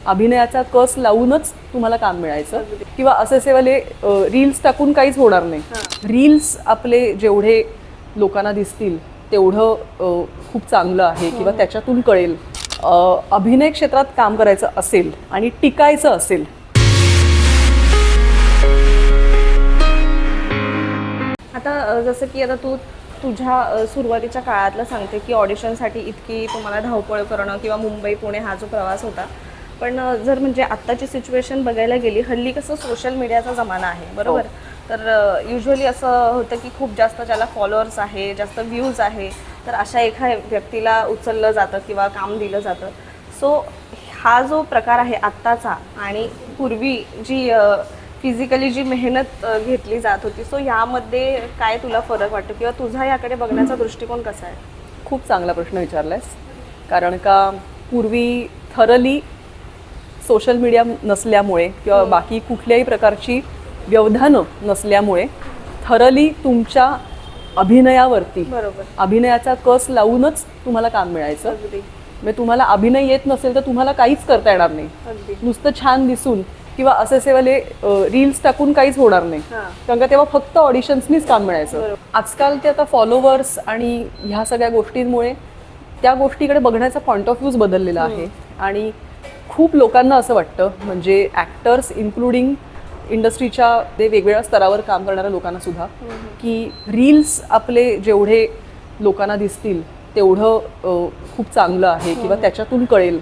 अभिनयाचा कस लावूनच तुम्हाला काम मिळायचं. किंवा असे असेवाले रील्स टाकून काहीच होणार नाही. रील्स आपले जेवढे लोकांना दिसतील तेवढं खूप चांगलं आहे किंवा त्याच्यातून कळेल. अभिनय क्षेत्रात काम करायचं असेल आणि टिकायचं असेल. आता जसं की आता तू तुझ्या सुरुवातीच्या काळातलं सांगते की ऑडिशनसाठी इतकी तुम्हाला धावपळ करणं किंवा मुंबई पुणे हा जो प्रवास होता पण जर म्हणजे आत्ताची सिच्युएशन बघायला गेली हल्ली कसं सोशल मीडियाचा जमाना आहे बरोबर? तर युजली असं होतं की खूप जास्त ज्याला फॉलोअर्स आहे जास्त व्ह्यूज आहे तर अशा एका व्यक्तीला उचललं जातं किंवा काम दिलं जातं. सो हा जो प्रकार आहे आत्ताचा आणि पूर्वी जी फिजिकली जी मेहनत घेतली जात होती सो यामध्ये काय तुला फरक वाटतो? किंवा तुझा याकडे बघण्याचा दृष्टिकोन कसा आहे? खूप चांगला प्रश्न विचारलायस. कारण का पूर्वी थरली सोशल मीडिया नसल्यामुळे किंवा बाकी कुठल्याही प्रकारची व्यवधानं नसल्यामुळे थरली तुमच्या अभिनयावरती बरोबर. अभिनयाचा कस लावूनच तुम्हाला काम मिळायचं. अगदी. म्हणजे तुम्हाला अभिनय येत नसेल तर तुम्हाला काहीच करता येणार नाही. नुसतं छान दिसून किंवा असे असेवाले रील्स टाकून काहीच होणार नाही. हां. कारण का तेव्हा फक्त ऑडिशन्सनीच काम मिळायचं. आजकाल ते आता फॉलोवर्स आणि ह्या सगळ्या गोष्टींमुळे त्या गोष्टीकडे बघण्याचा पॉईंट ऑफ व्ह्यूज बदललेला आहे. आणि खूप लोकांना असं वाटतं म्हणजे ॲक्टर्स इन्क्लुडिंग इंडस्ट्रीच्या ते वेगवेगळ्या स्तरावर काम करणाऱ्या लोकांना सुद्धा की रील्स आपले जेवढे लोकांना दिसतील तेवढं खूप चांगलं आहे किंवा त्याच्यातून कळेल.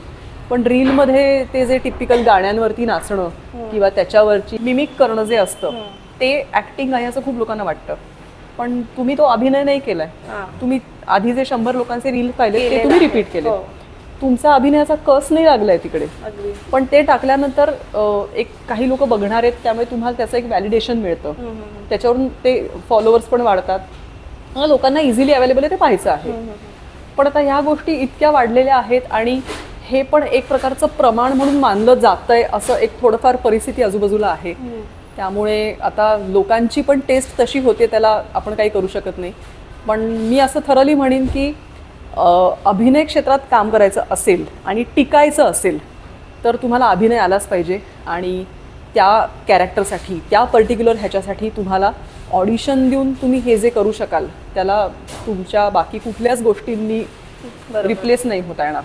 पण रीलमध्ये ते जे टिपिकल गाण्यांवरती नाचणं किंवा त्याच्यावरची मिमिक करणं जे असतं ते ॲक्टिंग आहे असं खूप लोकांना वाटतं. पण तुम्ही तो अभिनय नाही केलाय. तुम्ही आधी जे शंभर लोकांचे रील पाहिले ते तुम्ही. रिपीट केले. हो. तुमचा अभिनयाचा कस नाही लागलाय तिकडे. पण ते टाकल्यानंतर एक काही लोक बघणार आहेत त्यामुळे तुम्हाला त्याचं एक व्हॅलिडेशन मिळतं. त्याच्यावरून ते फॉलोअर्स पण वाढतात. लोकांना इझिली अवेलेबल आहे ते पाहायचं आहे. पण आता ह्या गोष्टी इतक्या वाढलेल्या आहेत आणि हे पण एक प्रकारचं प्रमाण म्हणून मानलं जातंय असं एक थोडंफार परिस्थिती आजूबाजूला आहे. त्यामुळे आता लोकांची पण टेस्ट तशी होते त्याला आपण काही करू शकत नाही. पण मी असं थरली म्हणेन की अभिनय क्षेत्रात काम करायचं असेल आणि टिकायचं असेल तर तुम्हाला अभिनय आलाच पाहिजे आणि त्या कॅरेक्टरसाठी त्या पर्टिक्युलर ह्याच्यासाठी तुम्हाला ऑडिशन देऊन तुम्ही हे जे करू शकाल त्याला तुमच्या बाकी कुठल्याच गोष्टींनी. रिप्लेस नाही होता येणार